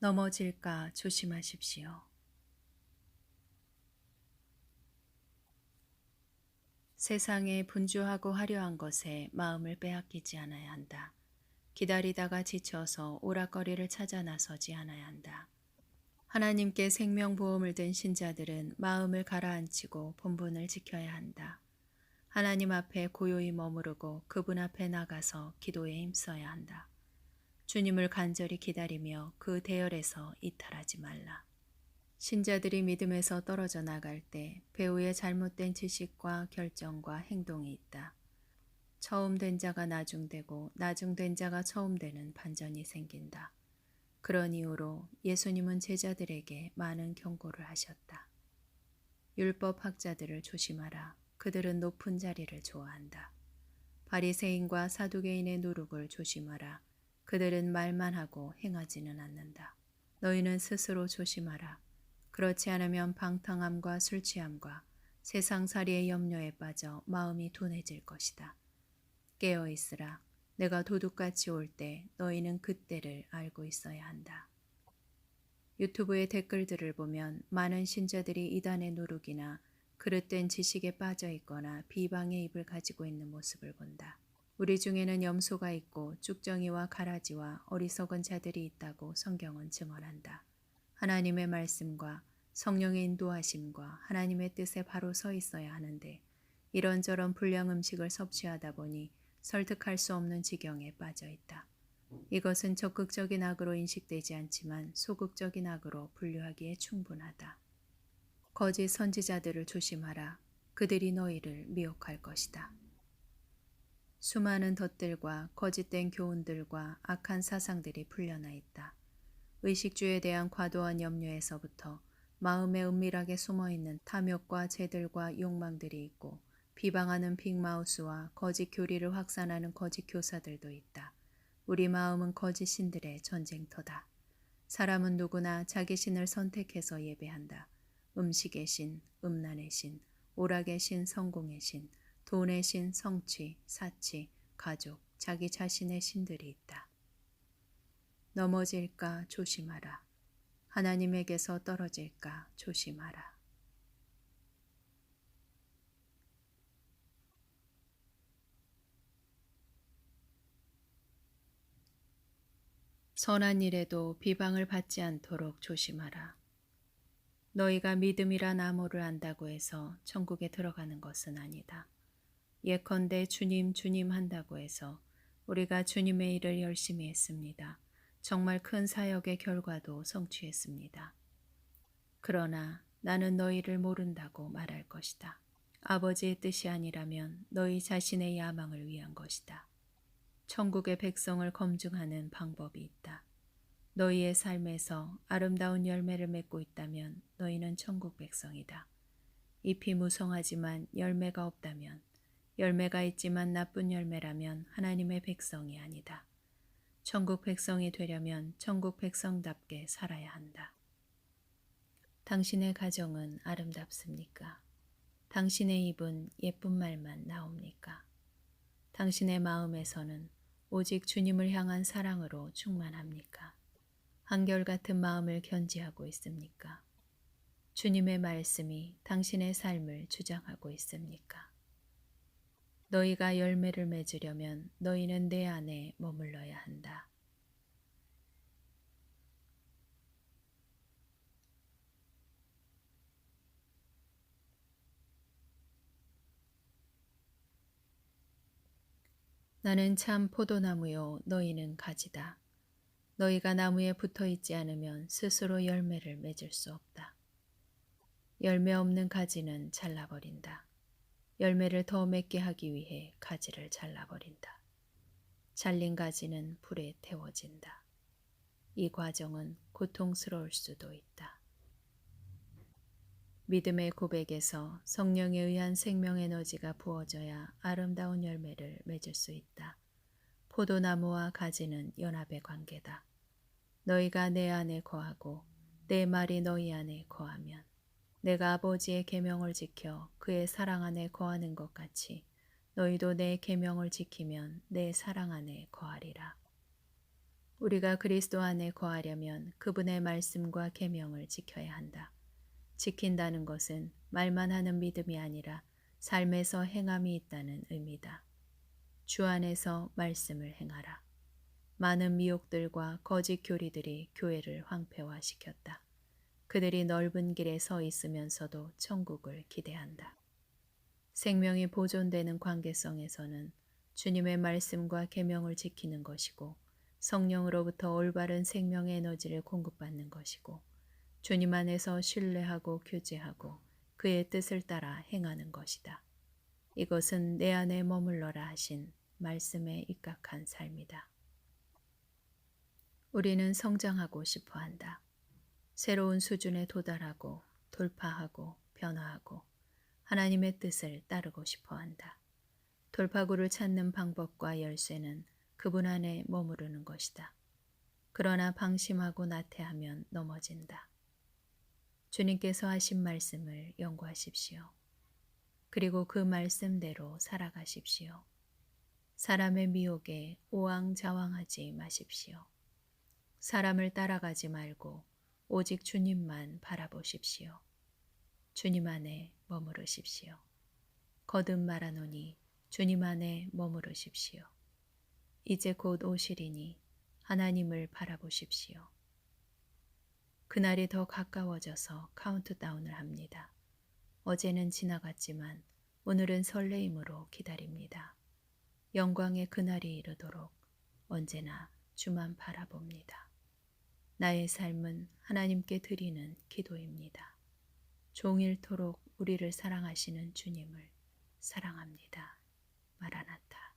넘어질까 조심하십시오. 세상에 분주하고 화려한 것에 마음을 빼앗기지 않아야 한다. 기다리다가 지쳐서 오락거리를 찾아 나서지 않아야 한다. 하나님께 생명보험을 든 신자들은 마음을 가라앉히고 본분을 지켜야 한다. 하나님 앞에 고요히 머무르고 그분 앞에 나가서 기도에 힘써야 한다. 주님을 간절히 기다리며 그 대열에서 이탈하지 말라. 신자들이 믿음에서 떨어져 나갈 때 배우의 잘못된 지식과 결정과 행동이 있다. 처음 된 자가 나중되고 나중된 자가 처음 되는 반전이 생긴다. 그런 이유로 예수님은 제자들에게 많은 경고를 하셨다. 율법 학자들을 조심하라. 그들은 높은 자리를 좋아한다. 바리새인과 사두개인의 누룩을 조심하라. 그들은 말만 하고 행하지는 않는다. 너희는 스스로 조심하라. 그렇지 않으면 방탕함과 술 취함과 세상살이의 염려에 빠져 마음이 둔해질 것이다. 깨어 있으라. 내가 도둑같이 올 때 너희는 그때를 알고 있어야 한다. 유튜브의 댓글들을 보면 많은 신자들이 이단의 누룩이나 그릇된 지식에 빠져 있거나 비방의 입을 가지고 있는 모습을 본다. 우리 중에는 염소가 있고 쭉정이와 가라지와 어리석은 자들이 있다고 성경은 증언한다. 하나님의 말씀과 성령의 인도하심과 하나님의 뜻에 바로 서 있어야 하는데 이런저런 불량 음식을 섭취하다 보니 설득할 수 없는 지경에 빠져 있다. 이것은 적극적인 악으로 인식되지 않지만 소극적인 악으로 분류하기에 충분하다. 거짓 선지자들을 조심하라. 그들이 너희를 미혹할 것이다. 수많은 덫들과 거짓된 교훈들과 악한 사상들이 풀려나 있다. 의식주에 대한 과도한 염려에서부터 마음에 은밀하게 숨어 있는 탐욕과 죄들과 욕망들이 있고 비방하는 빅마우스와 거짓 교리를 확산하는 거짓 교사들도 있다. 우리 마음은 거짓 신들의 전쟁터다. 사람은 누구나 자기 신을 선택해서 예배한다. 음식의 신, 음란의 신, 오락의 신, 성공의 신, 돈의 신, 성취, 사치, 가족, 자기 자신의 신들이 있다. 넘어질까 조심하라. 하나님에게서 떨어질까 조심하라. 선한 일에도 비방을 받지 않도록 조심하라. 너희가 믿음이라 나무를 안다고 해서 천국에 들어가는 것은 아니다. 예컨대 주님 주님 한다고 해서 우리가 주님의 일을 열심히 했습니다. 정말 큰 사역의 결과도 성취했습니다. 그러나 나는 너희를 모른다고 말할 것이다. 아버지의 뜻이 아니라면 너희 자신의 야망을 위한 것이다. 천국의 백성을 검증하는 방법이 있다. 너희의 삶에서 아름다운 열매를 맺고 있다면 너희는 천국 백성이다. 잎이 무성하지만 열매가 없다면 열매가 있지만 나쁜 열매라면 하나님의 백성이 아니다. 천국 백성이 되려면 천국 백성답게 살아야 한다. 당신의 가정은 아름답습니까? 당신의 입은 예쁜 말만 나옵니까? 당신의 마음에서는 오직 주님을 향한 사랑으로 충만합니까? 한결같은 마음을 견지하고 있습니까? 주님의 말씀이 당신의 삶을 주장하고 있습니까? 너희가 열매를 맺으려면 너희는 내 안에 머물러야 한다. 나는 참 포도나무요 너희는 가지다. 너희가 나무에 붙어 있지 않으면 스스로 열매를 맺을 수 없다. 열매 없는 가지는 잘라버린다. 열매를 더 맺게 하기 위해 가지를 잘라버린다. 잘린 가지는 불에 태워진다. 이 과정은 고통스러울 수도 있다. 믿음의 고백에서 성령에 의한 생명 에너지가 부어져야 아름다운 열매를 맺을 수 있다. 포도나무와 가지는 연합의 관계다. 너희가 내 안에 거하고 내 말이 너희 안에 거하면 내가 아버지의 계명을 지켜 그의 사랑 안에 거하는 것 같이 너희도 내 계명을 지키면 내 사랑 안에 거하리라. 우리가 그리스도 안에 거하려면 그분의 말씀과 계명을 지켜야 한다. 지킨다는 것은 말만 하는 믿음이 아니라 삶에서 행함이 있다는 의미다. 주 안에서 말씀을 행하라. 많은 미혹들과 거짓 교리들이 교회를 황폐화시켰다. 그들이 넓은 길에 서 있으면서도 천국을 기대한다. 생명이 보존되는 관계성에서는 주님의 말씀과 계명을 지키는 것이고 성령으로부터 올바른 생명 에너지를 공급받는 것이고 주님 안에서 신뢰하고 교제하고 그의 뜻을 따라 행하는 것이다. 이것은 내 안에 머물러라 하신 말씀에 입각한 삶이다. 우리는 성장하고 싶어 한다. 새로운 수준에 도달하고 돌파하고 변화하고 하나님의 뜻을 따르고 싶어 한다. 돌파구를 찾는 방법과 열쇠는 그분 안에 머무르는 것이다. 그러나 방심하고 나태하면 넘어진다. 주님께서 하신 말씀을 연구하십시오. 그리고 그 말씀대로 살아가십시오. 사람의 미혹에 오왕좌왕하지 마십시오. 사람을 따라가지 말고 오직 주님만 바라보십시오. 주님 안에 머무르십시오. 거듭 말하노니 주님 안에 머무르십시오. 이제 곧 오시리니 하나님을 바라보십시오. 그날이 더 가까워져서 카운트다운을 합니다. 어제는 지나갔지만 오늘은 설레임으로 기다립니다. 영광의 그날이 이르도록 언제나 주만 바라봅니다. 나의 삶은 하나님께 드리는 기도입니다. 종일토록 우리를 사랑하시는 주님을 사랑합니다. 마라나타.